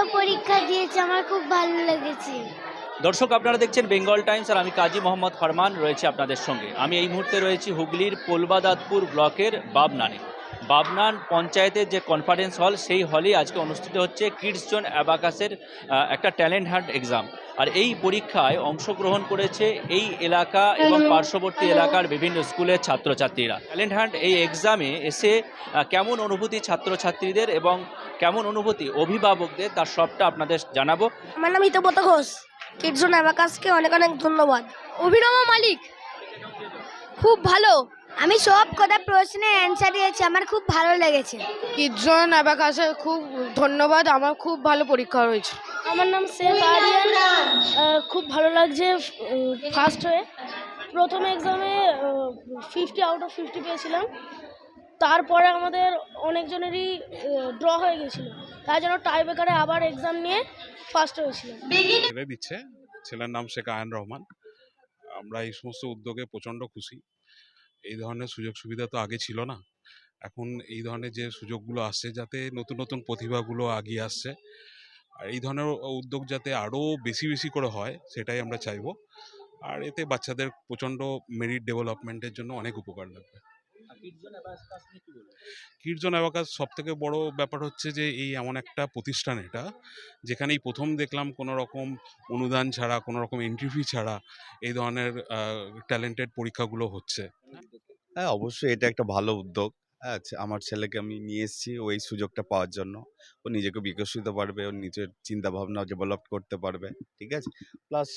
ভালো পরীক্ষা দিয়েছে, আমার খুব ভালো লেগেছে। দর্শক, আপনারা দেখছেন বেঙ্গল টাইমস, আর আমি কাজী মোহাম্মদ ফরমান রয়েছে আপনাদের সঙ্গে। আমি এই মুহূর্তে রয়েছি হুগলির পোলবাদাতপুর ব্লকের বাবনানে। বাবনান পঞ্চায়েতের যে কনফারেন্স হল সেই হলেই আজকে অনুষ্ঠিত হচ্ছে কিডস জোন অ্যাবাকাসের একটা ট্যালেন্ট হান্ট এক্সাম আর এই পরীক্ষায় অংশগ্রহণ করেছে এই এলাকা এবং পার্শ্ববর্তী এলাকার বিভিন্ন স্কুলের ছাত্রছাত্রীরা। ট্যালেন্ট হান্ট এই এক্সামে এসে কেমন অনুভূতি ছাত্রছাত্রীদের এবং কেমন অনুভূতি অভিভাবকদের তার সবটা আপনাদের জানাব। আমার নাম হিতব্রত ঘোষ। কিডজন অ্যাবাকাসকে অনেক অনেক ধন্যবাদ। অভিনব মালিক। খুব ভালো। আমি সব কটা প্রশ্নের অ্যান্সার দিয়েছি আমার খুব ভালো লেগেছে। কিডজন অ্যাবাকাসে খুব ধন্যবাদ আমার খুব ভালো পরীক্ষা হয়েছে। আমার নাম শেখ আরিয়ান খুব ভালো লাগছে ফার্স্ট হয়ে। প্রথম এক্সামে ফিফটি আউট অফ ফিফটি পেয়েছিলাম। তারপরে আমাদের অনেকজনেরই ড্র হয়ে গেছিল। তাই জন্য টাই বেকারে আবার এক্সাম নিয়ে ফার্স্ট হয়েছিলাম। ছেলে দিচ্ছে ছেলের নাম শেখ আয়ন রহমান। আমরা এই সমস্ত উদ্যোগে প্রচণ্ড খুশি। এই ধরনের সুযোগ সুবিধা তো আগে ছিল না। এখন এই ধরনের যে সুযোগগুলো আসছে যাতে নতুন নতুন প্রতিভাগুলো আগিয়ে আসছে, আর এই ধরনের উদ্যোগ যাতে আরও বেশি বেশি করে হয় সেটাই আমরা চাইব। আর এতে বাচ্চাদের প্রচণ্ড মেরিট ডেভেলপমেন্টের জন্য অনেক উপকার লাগবে। কীর্জন অ্যাবাকাস সব থেকে বড় ব্যাপার হচ্ছে যে এই এমন একটা প্রতিষ্ঠান এটা যেখানেই প্রথম দেখলাম কোনো রকম অনুদান ছাড়া কোনো রকম এন্ট্রি ফি ছাড়া এই ধরনের ট্যালেন্টেড পরীক্ষাগুলো হচ্ছে। হ্যাঁ অবশ্যই এটা একটা ভালো উদ্যোগ। হ্যাঁ আমার ছেলেকে আমি নিয়ে এসেছি ওই সুযোগটা পাওয়ার জন্য। ও নিজেকে বিকশিত পারবে ওর নিজের চিন্তা ভাবনা ডেভেলপ করতে পারবে ঠিক আছে? প্লাস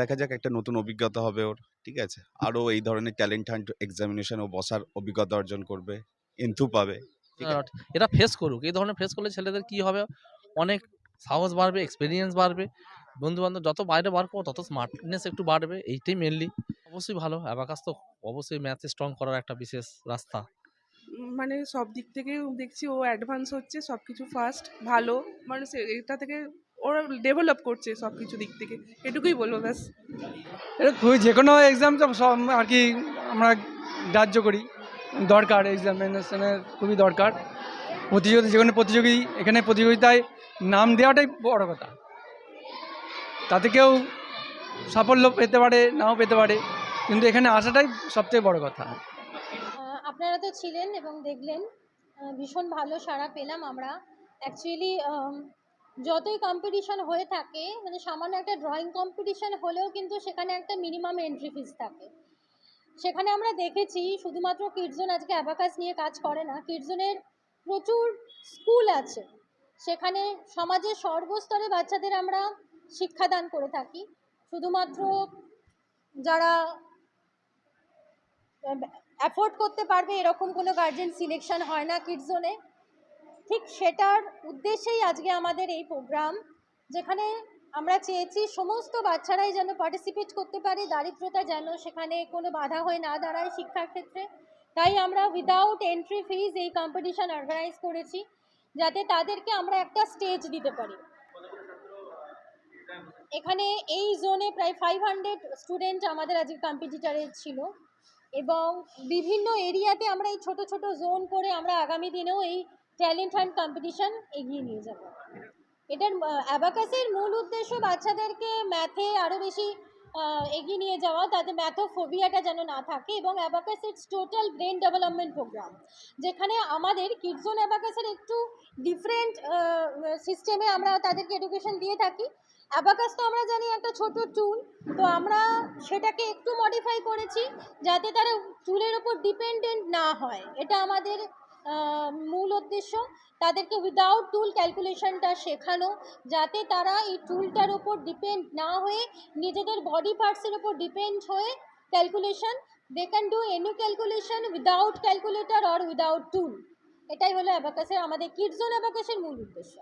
দেখা যাক একটা নতুন অভিজ্ঞতা হবে ওর ঠিক আছে? আরও এই ধরনের ট্যালেন্ট হান্ট এক্সামিনেশন ও বসার অভিজ্ঞতা অর্জন করবে এন্থু পাবে ঠিক এটা ফেস করুক এই ধরনের ফেস করলে ছেলেদের কি হবে? অনেক সাহস বাড়বে এক্সপিরিয়েন্স বাড়বে বন্ধু বান্ধব যত বাইরে বার করব তত স্মার্টনেস একটু বাড়বে এইটাই মেনলি অবশ্যই ভালো অ্যাবাকাস তো অবশ্যই ম্যাথে স্ট্রং করার একটা বিশেষ রাস্তা। মানে সব দিক থেকে দেখছি ও অ্যাডভান্স হচ্ছে সব কিছু ফার্স্ট ভালো মানে এটা থেকে ওরা ডেভেলপ করছে সব কিছু দিক থেকে। এটুকুই বলব ব্যাস। এটা খুবই যে কোনো এক্সাম তো সব আর কি আমরা গ্রাহ্য করি। দরকার এক্সামিনেশনের খুবই দরকার। প্রতিযোগিতা যে কোনো প্রতিযোগী এখানে প্রতিযোগিতায় নাম দেওয়াটাই বড় কথা। তাতে কেউ সাফল্য পেতে পারে নাও পেতে পারে কিন্তু এখানে আসাটাই সবথেকে বড় কথা। আপনারা তো ছিলেন এবং দেখলেন ভীষণ ভালো সাড়া পেলাম আমরা। অ্যাকচুয়ালি যতই কম্পিটিশন হয়ে থাকে মানে সামান্য একটা ড্রয়িং কম্পিটিশন হলেও কিন্তু সেখানে একটা মিনিমাম এন্ট্রি ফিস থাকে। সেখানে আমরা দেখেছি শুধুমাত্র কিডজন আজকে অ্যাবাকাস নিয়ে কাজ করে না কিডজনের প্রচুর স্কুল আছে। সেখানে সমাজের সর্বস্তরে বাচ্চাদের আমরা শিক্ষাদান করে থাকি। শুধুমাত্র যারা অ্যাফোর্ড করতে পারবে এরকম কোনো গার্জেন সিলেকশন হয় না কিডস জোনে ঠিক সেটার উদ্দেশ্যেই আজকে আমাদের এই প্রোগ্রাম যেখানে আমরা চেয়েছি সমস্ত বাচ্চারাই যেন পার্টিসিপেট করতে পারে, দারিদ্রতা যেন সেখানে কোনো বাধা হয়ে না দাঁড়ায় শিক্ষার ক্ষেত্রে। তাই আমরা উইদাউট এন্ট্রি ফিজ এই কম্পিটিশান অর্গানাইজ করেছি, যাতে তাদেরকে আমরা একটা স্টেজ দিতে পারি। এখানে এই জোনে প্রায় ফাইভ হান্ড্রেড স্টুডেন্ট আমাদের আজকে কম্পিটিটারে ছিল এবং বিভিন্ন এরিয়াতে আমরা এই ছোট ছোট জোন করে আমরা আগামী দিনেও এই ট্যালেন্ট হান্ট কম্পিটিশন এগিয়ে নিয়ে যাব। এটার অ্যাবাকাসের মূল উদ্দেশ্য বাচ্চাদেরকে ম্যাথে আরও বেশি এগিয়ে নিয়ে যাওয়া তাতে ম্যাথোফোবিয়াটা যেন না থাকে এবং abacus it's total brain development program, যেখানে আমাদের কিডজোন অ্যাবাকাসের একটু ডিফারেন্ট সিস্টেমে আমরা তাদেরকে এডুকেশন দিয়ে থাকি। অ্যাবাকাস তো আমরা জানি একটা ছোট টুল, তো আমরা সেটাকে একটু মডিফাই করেছি যাতে তারা টুলের ওপর ডিপেন্ডেন্ট না হয়। এটা আমাদের মূল উদ্দেশ্য তাদেরকে উইদাউট টুল ক্যালকুলেশনটা শেখানো, যাতে তারা এই টুলটার ওপর ডিপেন্ড না হয়ে নিজেদের বডি পার্টসের ওপর ডিপেন্ড হয়ে calculation they can do any calculation without calculator or without tool এটাই হলো অ্যাবাকাসের আমাদের কিডজোন অ্যাবাকাসের মূল উদ্দেশ্য।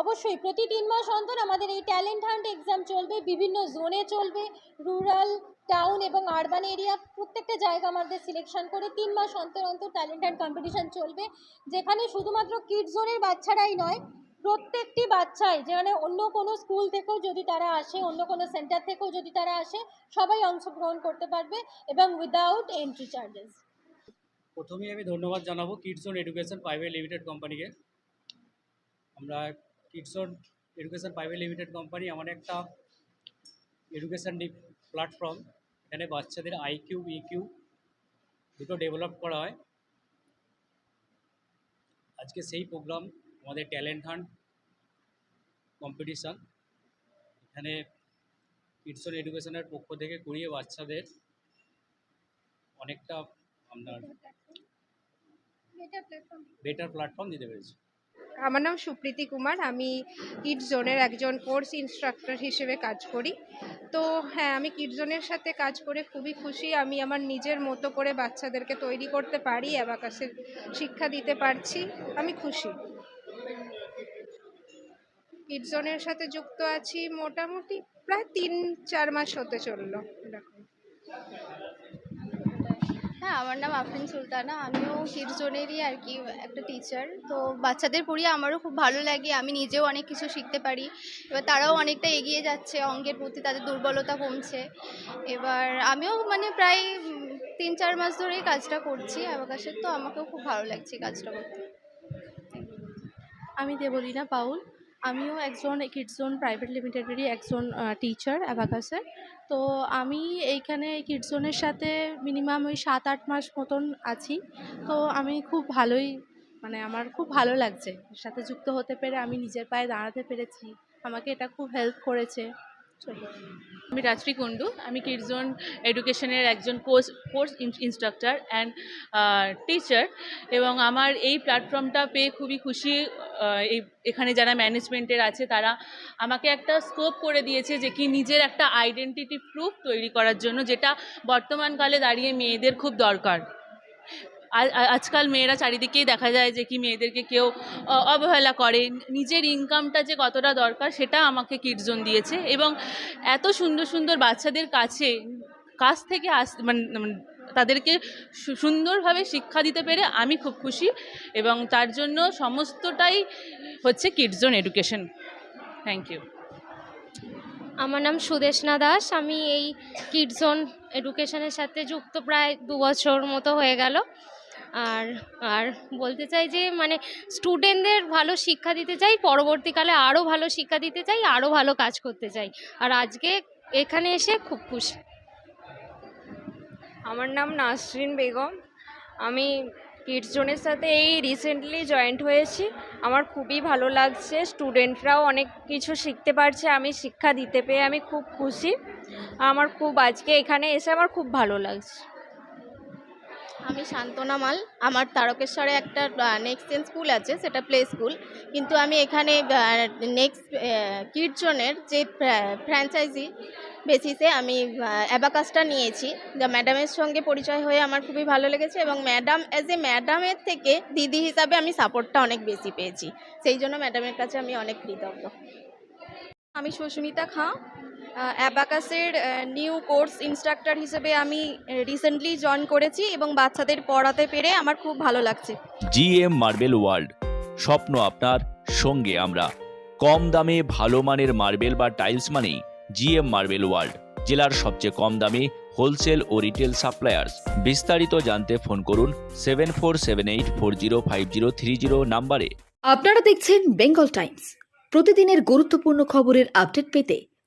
অবশ্যই প্রতি তিন মাস অন্তর আমাদের এই ট্যালেন্ট হান্ট এক্সাম চলবে, বিভিন্ন জোনে চলবে রুরাল টাউন এবং আরবান এরিয়া প্রত্যেকটা জায়গা আমাদের সিলেকশন করে তিন মাস অন্তর অন্তর ট্যালেন্ট হান্ট কম্পিটিশান চলবে, যেখানে শুধুমাত্র কিড জোনের বাচ্চারাই নয়, প্রত্যেকটি বাচ্চাই, যেখানে অন্য কোনো স্কুল থেকেও যদি তারা আসে, অন্য কোনো সেন্টার থেকেও যদি তারা আসে, সবাই অংশগ্রহণ করতে পারবে এবং উইদাউট এন্ট্রি চার্জেস প্রথমেই আমি ধন্যবাদ জানাব kids zone education private limited কোম্পানিকে আমরা kids zone education private limited company আমার একটা এডুকেশন প্ল্যাটফর্ম এখানে বাচ্চাদের আইকিউ ইকিউ দুটো ডেভেলপ করা হয়। আজকে সেই প্রোগ্রাম আমাদের ট্যালেন্ট হান্ট কম্পিটিশান এখানে কিডসন এডুকেশনের পক্ষ থেকে কুড়িয়ে বাচ্চাদের অনেকটা আপনার বেটার প্ল্যাটফর্ম দিতে পেরেছি। আমার নাম সুপ্রীতি কুমার। আমি কিড জোনের একজন কোর্স ইনস্ট্রাক্টর হিসেবে কাজ করি। তো হ্যাঁ আমি কিড জোনের সাথে কাজ করে খুবই খুশি। আমি আমার নিজের মতো করে বাচ্চাদেরকে তৈরি করতে পারি, অ্যাবাকাসের শিক্ষা দিতে পারছি। আমি খুশি। কিড জোনের সাথে যুক্ত আছি মোটামুটি প্রায় তিন, চার মাস হতে চলল। এরকম। হ্যাঁ আমার নাম আফরিন সুলতানা। আমিও কিড আর কি একটা টিচার তো বাচ্চাদের পড়িয়ে আমারও খুব ভালো লাগে। আমি নিজেও অনেক কিছু শিখতে পারি। এবার তারাও অনেকটা এগিয়ে যাচ্ছে অঙ্কের প্রতি, তাদের দুর্বলতা কমছে। এবার আমিও মানে প্রায় তিন, চার মাস ধরেই কাজটা করছি। অ্যাবাকাসের তো আমাকেও খুব ভালো লাগছে কাজটা করতে। আমি দেবলীনা পাউল। আমিও একজন কিডজোন প্রাইভেট লিমিটেডেরই একজন টিচার অ্যাবাকাসের তো আমি এইখানে কিডজোনের সাথে মিনিমাম ওই সাত আট মাস মতন আছি। তো আমি খুব ভালোই মানে আমার খুব ভালো লাগছে। সাথে যুক্ত হতে পেরে আমি নিজের পায়ে দাঁড়াতে পেরেছি। আমাকে এটা খুব হেল্প করেছে। আমি রাত্রি কুণ্ডু। আমি কিডজোন এডুকেশনের একজন course course instructor and teacher এবং আমার এই প্ল্যাটফর্মটা পেয়ে খুবই খুশি এই, এখানে যারা ম্যানেজমেন্টের আছে তারা আমাকে একটা স্কোপ করে দিয়েছে যে কি নিজের একটা আইডেন্টিটি প্রুফ তৈরি করার জন্য যেটা বর্তমানকালে দাঁড়িয়ে মেয়েদের খুব দরকার। আজকাল মেয়েরা চারিদিকেই দেখা যায় যে কি মেয়েদেরকে কেউ অবহেলা করে। নিজের ইনকামটা যে কতটা দরকার সেটা আমাকে কিডজোন দিয়েছে এবং এত সুন্দর সুন্দর বাচ্চাদের কাছে, কাছ থেকে আস মানে মানে তাদেরকে সুন্দরভাবে শিক্ষা দিতে পেরে আমি খুব খুশি এবং তার জন্য সমস্তটাই হচ্ছে কিডজোন এডুকেশন থ্যাংক ইউ আমার নাম সুদেশনা দাস। আমি এই কিডজোন এডুকেশনের সাথে যুক্ত প্রায় দু বছর মতো হয়ে গেল। আর আর বলতে চাই যে মানে স্টুডেন্টদের ভালো শিক্ষা দিতে চাই, পরবর্তীকালে আরও ভালো শিক্ষা দিতে চাই, আরও ভালো কাজ করতে চাই। আর আজকে এখানে এসে খুব খুশি। আমার নাম নাসরিন বেগম। আমি কিডস জোনের সাথে এই রিসেন্টলি জয়েন্ট হয়েছি। আমার খুবই ভালো লাগছে। স্টুডেন্টরাও অনেক কিছু শিখতে পারছে। আমি শিক্ষা দিতে পেয়ে আমি খুব খুশি। আমার খুব আজকে এখানে এসে আমার খুব ভালো লাগছে। আমি শান্তনা মাল। আমার তারকেশ্বরে একটা নেক্সট জেন স্কুল আছে, সেটা প্লে স্কুল কিন্তু আমি এখানে নেক্সট কিডজনের যে ফ্র্যাঞ্চাইজি বেসিসে আমি অ্যাবাকাসটা নিয়েছি। যা ম্যাডামের সঙ্গে পরিচয় হয়ে আমার খুবই ভালো লেগেছে এবং ম্যাডাম অ্যাজ এ ম্যাডামের থেকে দিদি হিসাবে আমি সাপোর্টটা অনেক বেশি পেয়েছি। সেই জন্য ম্যাডামের কাছে আমি অনেক কৃতজ্ঞ। আমি সুস্মিতা খাঁ। অ্যাবাকাসের নিউ কোর্স ইনস্ট্রাক্টর হিসেবে আমি রিসেন্টলি জয়েন করেছি এবং বাচ্চাদের পড়াতে পেরে আমার খুব ভালো লাগছে। জিএম মার্বেল ওয়ার্ল্ড স্বপ্ন আপনার সঙ্গে আমরা। কম দামে ভালো মানের মার্বেল বা টাইলস মানেই জিএম মার্বেল ওয়ার্ল্ড জেলার সবচেয়ে কম দামে হোলসেল ও রিটেল সাপ্লায়ার্স বিস্তারিত জানতে ফোন করুন seven four seven eight four zero five zero three zero নাম্বারে। আপনারা দেখছেন বেঙ্গল টাইমস প্রতিদিনের গুরুত্বপূর্ণ খবরের আপডেট পেতে